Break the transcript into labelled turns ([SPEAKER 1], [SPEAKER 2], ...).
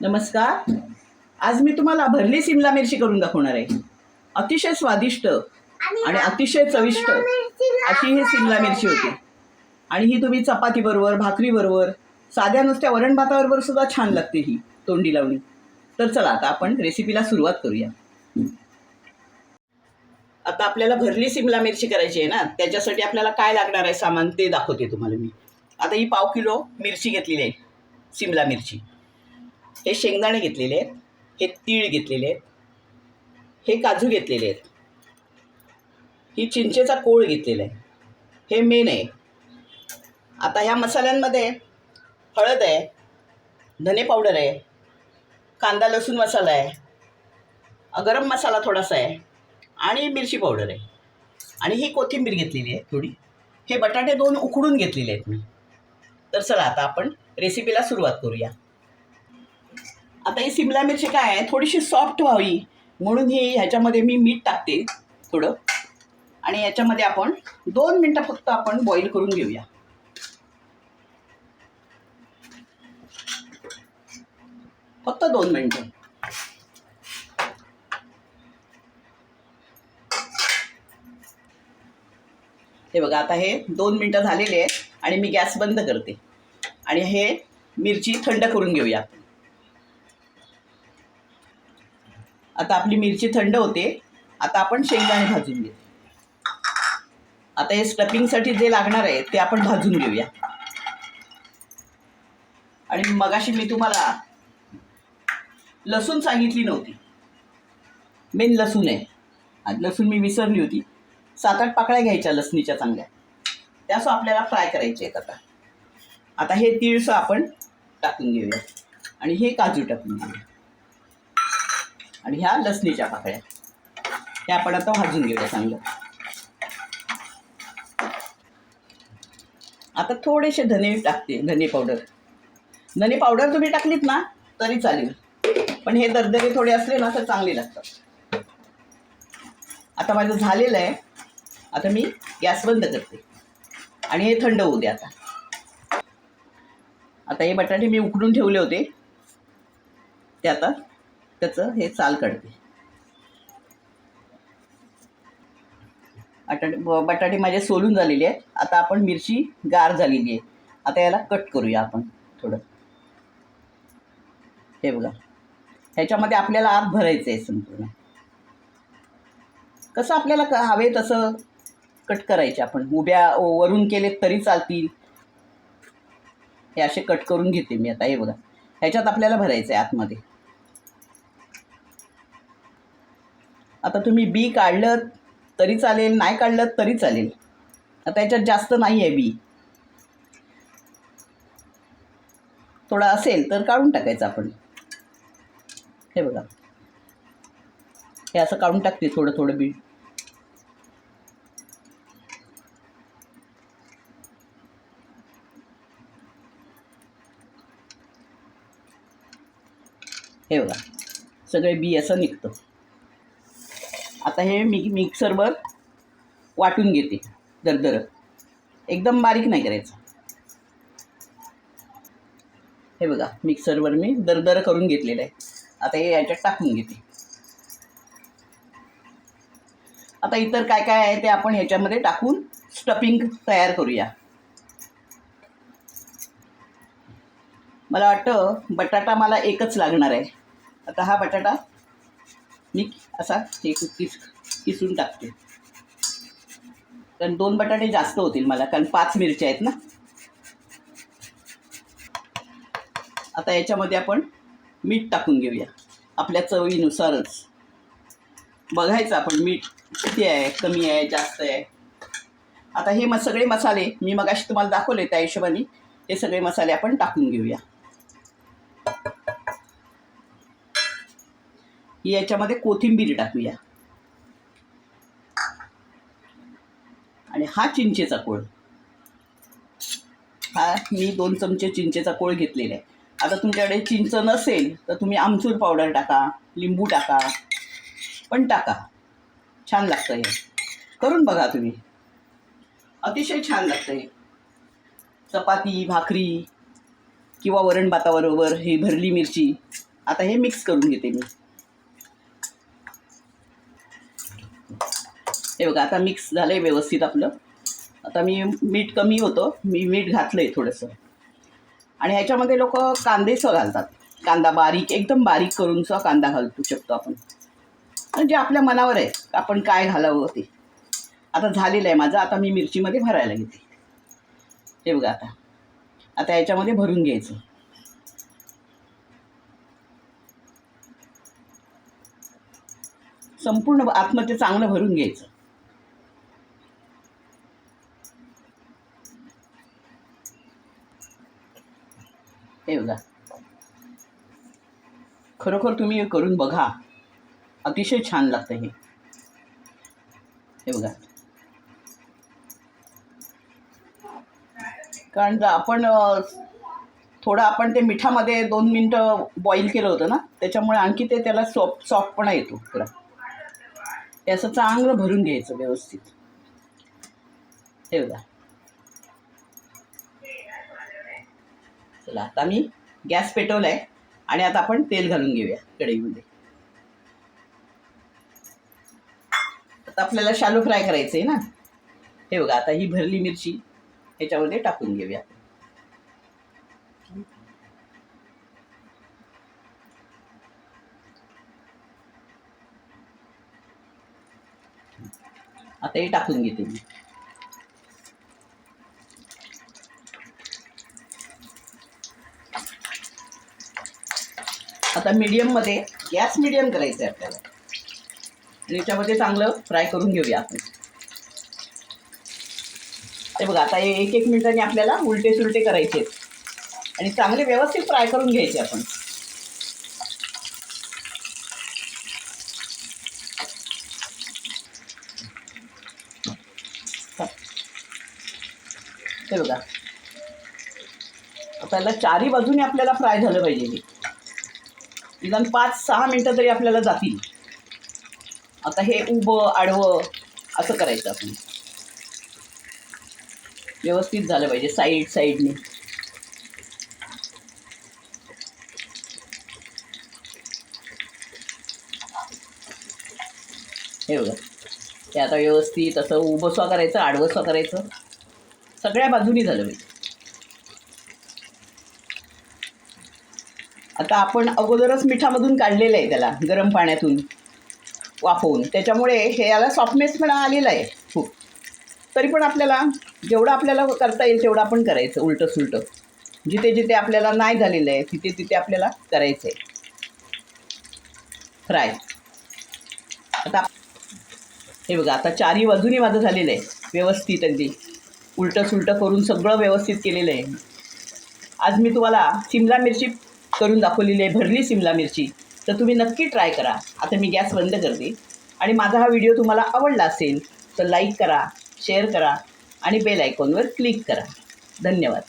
[SPEAKER 1] नमस्कार. आज मी तुम्हाला भरली सिमला मिरची करून दाखवणार आहे. अतिशय स्वादिष्ट आणि अतिशय चविष्ट अशी ही सिमला मिरची होती. आणि ही तुम्ही चपातीबरोबर भाकरीबरोबर साध्या नुसत्या वरण भाताबरोबर सुद्धा छान लागते ही तोंडी लावणी. तर चला आता आपण रेसिपीला सुरुवात करूया. आता आपल्याला भरली सिमला मिरची करायची आहे ना त्याच्यासाठी आपल्याला काय लागणार आहे सामान ते दाखवते तुम्हाला मी. आता ही पाव किलो मिरची घेतलेली आहे सिमला मिरची. हे शेंगदाणे घेतलेले आहेत. हे तीळ घेतलेले आहेत. हे काजू घेतलेले आहेत. ही चिंचेचा कोळ घेतलेला आहे. हे मेन आहे. आता ह्या मसाल्यांमध्ये हळद आहे धने पावडर आहे कांदा लसूण मसाला आहे गरम मसाला थोडासा आहे आणि मिरची पावडर आहे. आणि ही कोथिंबीर घेतलेली आहे थोडी. हे बटाटे दोन उकडून घेतलेले आहेत मी. तर चला आता आपण रेसिपीला सुरुवात करूया. आता ही सिमला मिरची काय आहे? थोडीशी सॉफ्ट व्हावी. म्हणून ही ह्याच्यामध्ये मी मीठ टाकते थोडं. आणि याच्यामध्ये आपण दोन मिनटं फक्त आपण बॉईल करून घेऊया. फक्त दोन मिनटं. हे बघा आता हे दोन मिनटं झालेले आहेत आणि मी गॅस बंद करते. आणि हे मिरची थंड करून घेऊया. आता आपली मिरची थंड होते. आता आपण शेंगदाणे भाजून घेऊ. आता हे स्टफिंगसाठी जे लागणार आहे ते आपण भाजून घेऊया. आणि मगाशी मी तुम्हाला लसूण सांगितली नव्हती. मेन लसूण आहे. लसूण मी विसरली होती. सात आठ पाकळ्या घ्यायच्या लसणीच्या चांगल्या. त्यासं आपल्याला फ्राय करायचे आहेत आता. आता हे तीळसं आपण टाकून घेऊया. आणि हे काजू टाकून घेऊया. आणि ह्या लसणीच्या पाकळ्या. त्या आपण आता भाजून घेऊया चांगलं. आता थोडेसे धने टाकते धने पावडर. धने पावडर तुम्ही टाकलीत ना तरी चालेल. पण हे दरदरे थोडे असले ना तर चांगले लागतात. आता माझं झालेलं आहे. आता मी गॅस बंद करते. आणि हे थंड होऊ दे आता. आता हे बटाटे मी उकडून ठेवले होते. ते आता त्याचं हे चाल काढते. बटाटे बटाटे माझे सोलून झालेले आहेत. आता आपण मिरची गार झालेली आहे. आता याला कट करूया आपण थोडं. हे बघा. ह्याच्यामध्ये आपल्याला आत भरायचं आहे संपूर्ण. कसं आपल्याला हवे तसं कट करायचे आपण. उभ्या वरून केले तरी चालतील. हे असे कट करून घेते मी आता. हे बघा. ह्याच्यात आपल्याला भरायचं आहे आतमध्ये. आता तुम्ही बी काढलं तरी चालेल नाही काढलं तरी चालेल. आता याच्यात जास्त नाही आहे बी थोडा असेल तर काढून टाकायचं आपण. हे बघा. हे असं काढून टाकते थोडं थोडं बी हे बघा. सगळे बी असं निघतं. आता हे मी मिक्सरवर वाटून घेते दरदर एकदम बारीक नाही करायचं. हे बघा मिक्सरवर मी दरदर करून घेतलेलं आहे. आता हे याच्यात टाकून घेते. आता इतर काय काय आहे ते आपण ह्याच्यामध्ये टाकून स्टफिंग तयार करूया. मला वाटतं बटाटा मला एकच लागणार आहे. आता हा बटाटा मी असा हे किस किसून टाकते. कारण दोन बटाटे जास्त होतील मला कारण पाच मिरच्या आहेत ना. आता याच्यामध्ये आपण मीठ टाकून घेऊया. आपल्या चवीनुसारच. बघायचं आपण मीठ किती आहे कमी आहे जास्त आहे. आता हे मग सगळे मसाले मी मगाशी तुम्हाला दाखवले त्या हिशोबाने. हे सगळे मसाले आपण टाकून घेऊया. याच्यामध्ये कोथिंबीर टाकूया. आणि हा चिंचेचा कोळ. हा मी दोन चमचे चिंचेचा कोळ घेतलेला आहे. आता तुमच्याकडे चिंच नसेल तर तुम्ही आमचूर पावडर टाका लिंबू टाका पण टाका. छान लागतं हे करून बघा तुम्ही. अतिशय छान लागतं हे चपाती भाकरी किंवा वरण भाताबरोबर ही भरली मिरची. आता हे मिक्स करून घेते मी. हे बघा आता मिक्स झालं आहे व्यवस्थित आपलं. आता मी मीठ कमी होतं मी मीठ घातलं आहे थोडंसं. आणि ह्याच्यामध्ये लोक कांदेसं घालतात. कांदा बारीक एकदम बारीक करूनचा कांदा घालू शकतो आपण. म्हणजे आपल्या मनावर आहे आपण काय घालावं ते. आता झालेलं आहे माझं आता मी मिरचीमध्ये भरायला घेते. हे बघा आता. आता याच्यामध्ये भरून घ्यायचं. संपूर्ण आतमध्ये चांगलं भरून घ्यायचं. हे बघा खरोखर तुम्ही हे करून बघा. अतिशय छान लागतं हे. हे बघा. कारण आपण थोडं आपण ते मिठामध्ये दोन मिनटं बॉईल केलं होतं ना त्याच्यामुळे आणखी ते त्याला सॉफ्ट सॉफ्टपणा येतो पुरा ते असं चांगलं भरून घ्यायचं व्यवस्थित. हे बघा. चला आता मी गॅस पेटवला आहे आणि आता आपण तेल घालून घेऊया कढईमध्ये. आता आपल्याला शालो फ्राय करायचं आहे ना? हे बघा आता ही भरली मिरची ह्याच्यामध्ये टाकून घेऊया. आता हे टाकून घेते मी. आता मीडियममध्ये गॅस मीडियम करायचं आहे आपल्याला. आणि याच्यामध्ये चांगलं फ्राय करून घेऊया आपण. ते बघा आता एक एक मिनिटाने आपल्याला उलटे सुलटे करायचे आहेत. आणि चांगले व्यवस्थित फ्राय करून घ्यायचे आपण. ते बघा. आपल्याला चारही बाजूने आपल्याला फ्राय झालं पाहिजे निदान पाच सहा मिनटं तरी आपल्याला जातील. आता हे उभं आडवं असं करायचं आपण. व्यवस्थित झालं पाहिजे साईड साईडने हे बघा. ते आता व्यवस्थित असं उभंसं करायचं आडवंसं करायचं. सगळ्या बाजूनी झालं पाहिजे. आता आपण अगोदरच मिठामधून काढलेलं आहे त्याला गरम पाण्यातून वाफवून. त्याच्यामुळे हे याला सॉफ्टनेस पण आलेला आहे खूप. तरी पण आपल्याला जेवढं आपल्याला करता येईल तेवढं आपण करायचं उलटं सुलटं जिथे जिथे आपल्याला नाही झालेलं आहे तिथे तिथे आपल्याला करायचं आहे. फ्राय आता हे बघा आता चारही बाजूनी माझं झालेलं आहे व्यवस्थित अगदी. उलटं सुलटं करून सगळं व्यवस्थित केलेलं आहे. आज मी तुम्हाला शिमला मिरची करून दाखवलेली आहे भरली सिमला मिरची. तर तुम्ही नक्की ट्राय करा. आता मी गॅस बंद करते. आणि माझा हा व्हिडिओ तुम्हाला आवडला असेल तर लाईक करा शेअर करा आणि बेल आयकॉनवर क्लिक करा. धन्यवाद.